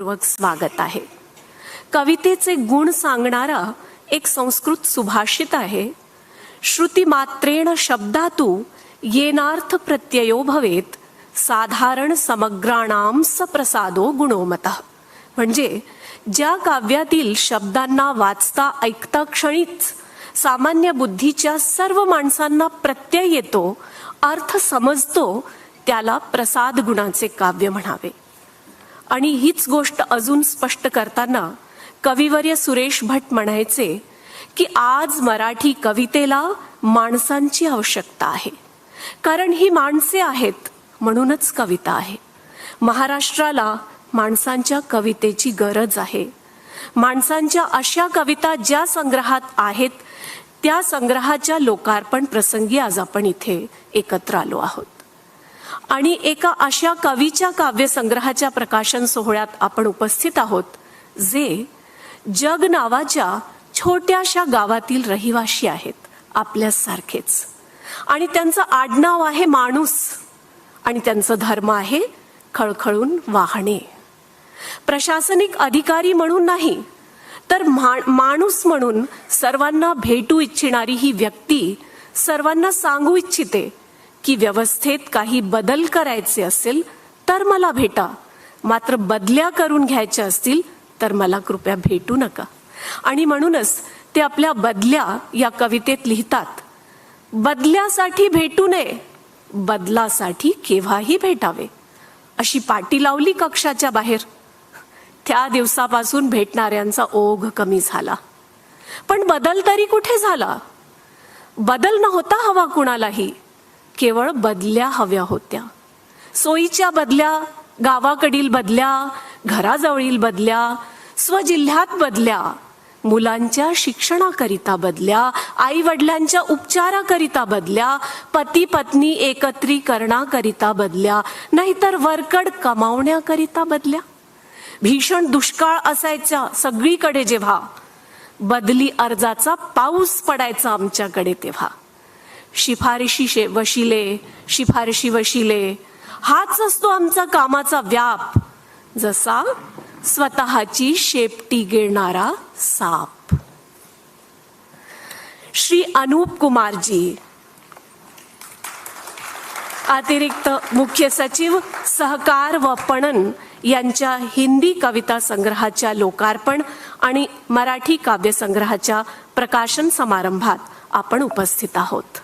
पूर्वक स्वागत आहे. कवितेचे गुण सांगणारा एक संस्कृत सुभाषित आहे. श्रुती मात्रेण शब्दातू येनार्थ प्रत्ययो भवेत साधारण समग्राणाम सप्रसादो गुणोमत. म्हणजे ज्या काव्यातील शब्दांना वाचता ऐकता क्षणीच सामान्य बुद्धीच्या सर्व माणसांना प्रत्यय येतो अर्थ समजतो त्याला प्रसाद गुणाचे काव्य म्हणावे. आणि हीच गोष्ट अजून स्पष्ट करताना कविवर्य सुरेश भट म्हणायचे की आज मराठी कवितेला माणसांची आवश्यकता आहे. कारण ही माणसे आहेत म्हणूनच कविता आहे. महाराष्ट्राला माणसांच्या कवितेची गरज आहे. माणसांच्या अशा कविता ज्या संग्रहात आहेत त्या संग्रहाच्या लोकार्पण प्रसंगी आज आपण इथे एकत्र आलो आहोत. आणि एका अशा कवीच्या काव्यसंग्रहाच्या प्रकाशन सोहळ्यात आपण उपस्थित आहोत जे जग नावाच्या छोट्याशा गावातील रहिवाशी आहेत आपल्यासारखेच. आणि त्यांचं आडनाव आहे माणूस आणि त्यांचं धर्म आहे खळखळून वाहणे. प्रशासनिक अधिकारी म्हणून नाही तर मा- माणूस म्हणून सर्वांना भेटू इच्छिणारी ही व्यक्ती सर्वांना सांगू इच्छिते की व्यवस्थेत काही बदल करायचे असेल तर मला भेटा. मात्र बदल्या करून घ्यायच्या असतील तर मला कृपया भेटू नका. आणि म्हणूनच ते आपल्या बदल्या या कवितेत लिहितात बदल्यासाठी भेटू नये बदलासाठी केव्हाही भेटावे. अशी पाटी लावली कक्षाच्या बाहेर. त्या दिवसापासून भेटणाऱ्यांचा ओघ कमी झाला. पण बदल तरी कुठे झाला? बदल न होता हवा कुणालाही. केवळ बदल्या हव्या होत्या. सोयीच्या बदल्या गावाकडील बदल्या घराजवळील बदल्या स्वजिल्ह्यात बदल्या मुलांच्या शिक्षणाकरिता बदल्या आई वडिलांच्या उपचाराकरिता बदल्या पती पत्नी एकत्रीकरणाकरिता बदल्या नाहीतर वरकड कमावण्याकरिता बदल्या. भीषण दुष्काळ असायचा सगळीकडे जेव्हा. बदली अर्जाचा पाऊस पडायचा आमच्याकडे तेव्हा. शिफारशी शे वशिले शिफारशी वशिले. हाच असतो आमचा कामाचा व्याप. जसा स्वतःची शेपटी गिळणारा साप. श्री अनूप कुमारजी. अतिरिक्त मुख्य सचिव सहकार व पणन यांच्या हिंदी कविता संग्रहाच्या लोकार्पण आणि मराठी काव्य संग्रहाच्या प्रकाशन समारंभात आपण उपस्थित आहोत.